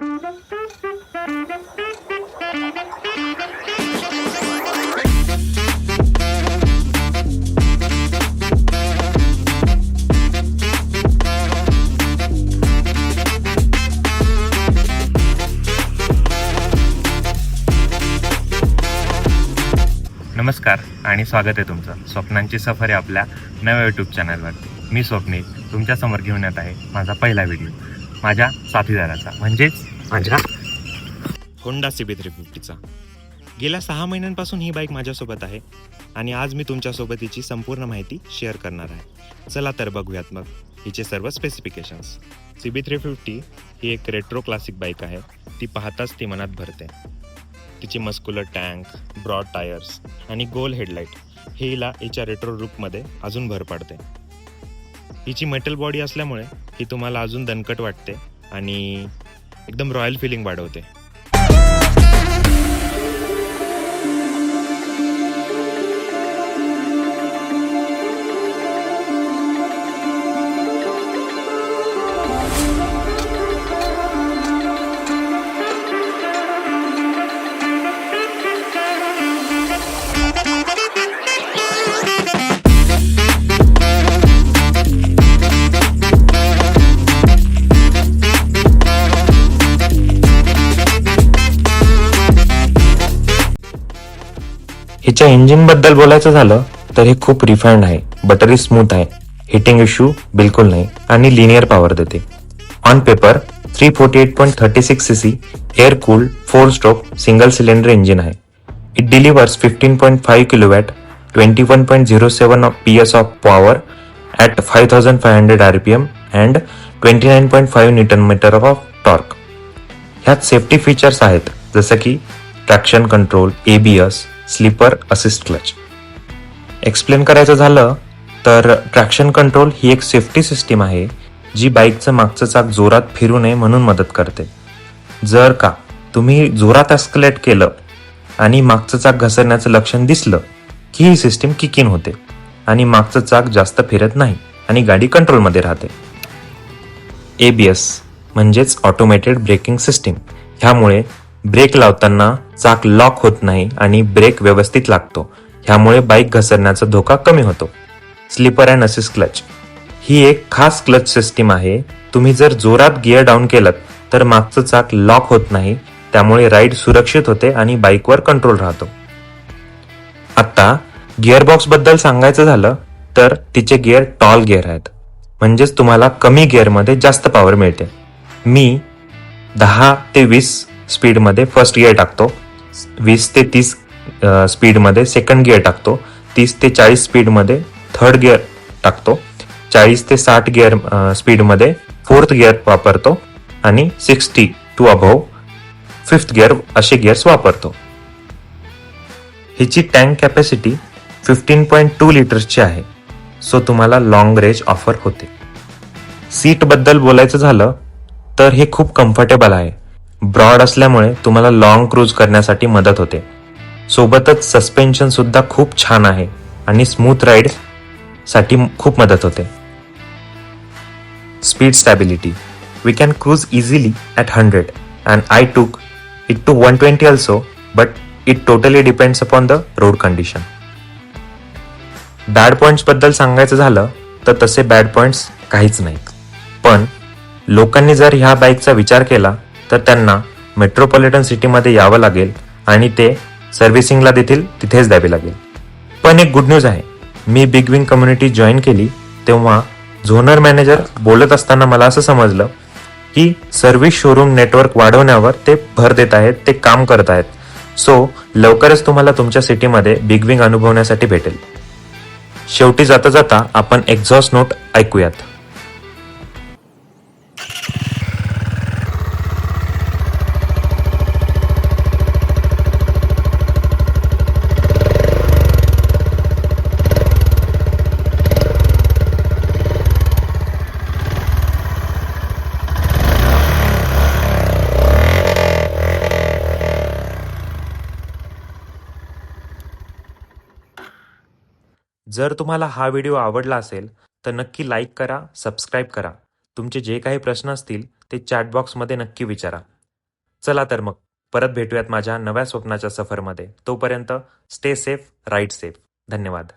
नमस्कार आणि स्वागत आहे तुमचं. स्वप्नांची सफर आहे आपल्या नव्या यूट्यूब चॅनलवरती मी स्वप्नील तुमच्यासमोर घेऊन येत आहे माझा पहिला व्हिडिओ माझ्या साथीदाराचा. म्हणजेच माझ्या होंडा सिबी थ्री फिफ्टीचा गेल्या सहा महिन्यांपासून ही बाईक माझ्यासोबत आहे आणि आज मी तुमच्यासोबत हिची संपूर्ण माहिती शेअर करणार आहे. चला तर बघूयात मग हिचे सर्व specifications C B three fifty ही एक रेट्रो क्लासिक बाईक आहे. ती पाहताच ती मनात भरते. तिची मस्क्युलर टँक ब्रॉड टायर्स आणि गोल हेडलाईट हे हिला हिच्या रेट्रो रूपमध्ये अजून भर पाडते. हिची मेटल बॉडी असल्यामुळे ही तुम्हाला अजून दणकट वाटते आणि एकदम रॉयल फिलिंग वाढवते. हिच्या इंजिनबद्दल बोलायचं झालं तर हे खूप रिफाईंड आहे बटरी स्मूथ आहे. हिटिंग इश्यू बिलकुल नाही आणि लिनियर पॉवर देते. On paper three forty eight point thirty six C C air cool four stroke single cylinder engine आहे. It delivers fifteen point five kilowatt twenty one point zero seven P S of power at five thousand five hundred R P M and twenty nine point five newton meter of torque ह्यात safety features आहेत जसं की traction control A B S slipper assist clutch. Explain करायचं झालं तर traction control ही एक safety system आहे जी बाईकचं मागचं चाक जोरात फिरू नये म्हणून मदत करते. जर का तुम्ही जोरात एस्कलेट केलं आणि मागचं चाक घसरण्याचं लक्षण दिसलं की ही सिस्टीम किकिन होते आणि मागचं चाक जास्त फिरत नाही आणि गाडी कंट्रोलमध्ये राहते. ए बी एस म्हणजेच ऑटोमेटेड ब्रेकिंग सिस्टीम ह्यामुळे ब्रेक लावताना चाक लॉक होत नाही आणि ब्रेक व्यवस्थित लागतो. ह्यामुळे बाईक घसरण्याचा धोका कमी होतो. Slipper and assist clutch. ही एक खास क्लच सिस्टीम आहे. तुम्ही जर जोरात गिअर डाऊन केलं तर मागचं चाक लॉक होत नाही. त्यामुळे राईड सुरक्षित होते आणि बाईकवर कंट्रोल राहतो. आता गिअरबॉक्सबद्दल सांगायचं झालं तर तिचे गिअर टॉल गिअर आहेत. म्हणजेच तुम्हाला कमी गिअरमध्ये जास्त पॉवर मिळते. मी दहा ते वीस स्पीडमध्ये फर्स्ट गिअर टाकतो. वीस ते तीस स्पीडमध्ये सेकंड गिअर टाकतो. तीस ते चाळीस स्पीडमध्ये थर्ड गिअर टाकतो. चाळीस ते साठ गिअर स्पीडमध्ये फोर्थ गिअर वापरतो आणि sixty two above fifth gear असे गिअर्स वापरतो. हिची tank capacity fifteen point two लिटर्सची आहे. सो तुम्हाला लॉंग रेंज ऑफर होते. सीटबद्दल बोलायचं झालं तर हे खूप कम्फर्टेबल आहे. ब्रॉड असल्यामुळे तुम्हाला लॉंग क्रूज करण्यासाठी मदत होते. सोबतच सस्पेन्शन सुद्धा खूप छान आहे आणि स्मूथ राईडसाठी खूप मदत होते. Speed stability we can cruise easily at hundred and I took it to one twenty also but it totally depends upon the road condition bad पॉईंट्सबद्दल सांगायचं झालं तर तसे बॅड पॉईंट्स काहीच नाहीत. पण लोकांनी जर ह्या बाईकचा विचार केला तर त्यांना मेट्रोपॉलिटन सिटीमध्ये यावं लागेल आणि ते सर्व्हिसिंगला देखील तिथेच द्यावे लागेल. पण एक गुड न्यूज आहे. मी बिग विंग कम्युनिटी जॉईन केली तेव्हा झोनर मॅनेजर बोलत असताना मला असं समजलं की सर्व्हिस शोरूम नेटवर्क वाढवण्यावर ते भर देत आहेत ते काम करत आहेत. सो लवकरच तुम्हाला तुमच्या सिटीमध्ये बिग विंग अनुभवण्यासाठी भेटेल. शेवटी जाता जाता आपण एक्झॉस्ट नोट ऐकूयात. जर तुम्हाला हा व्हिडिओ आवडला असेल तर नक्की लाईक करा सबस्क्राईब करा. तुमचे जे काही प्रश्न असतील ते चॅटबॉक्समध्ये नक्की विचारा. चला तर मग परत भेटूयात माझ्या नव्या स्वप्नाच्या सफरमध्ये. तोपर्यंत स्टे सेफ राईट सेफ धन्यवाद.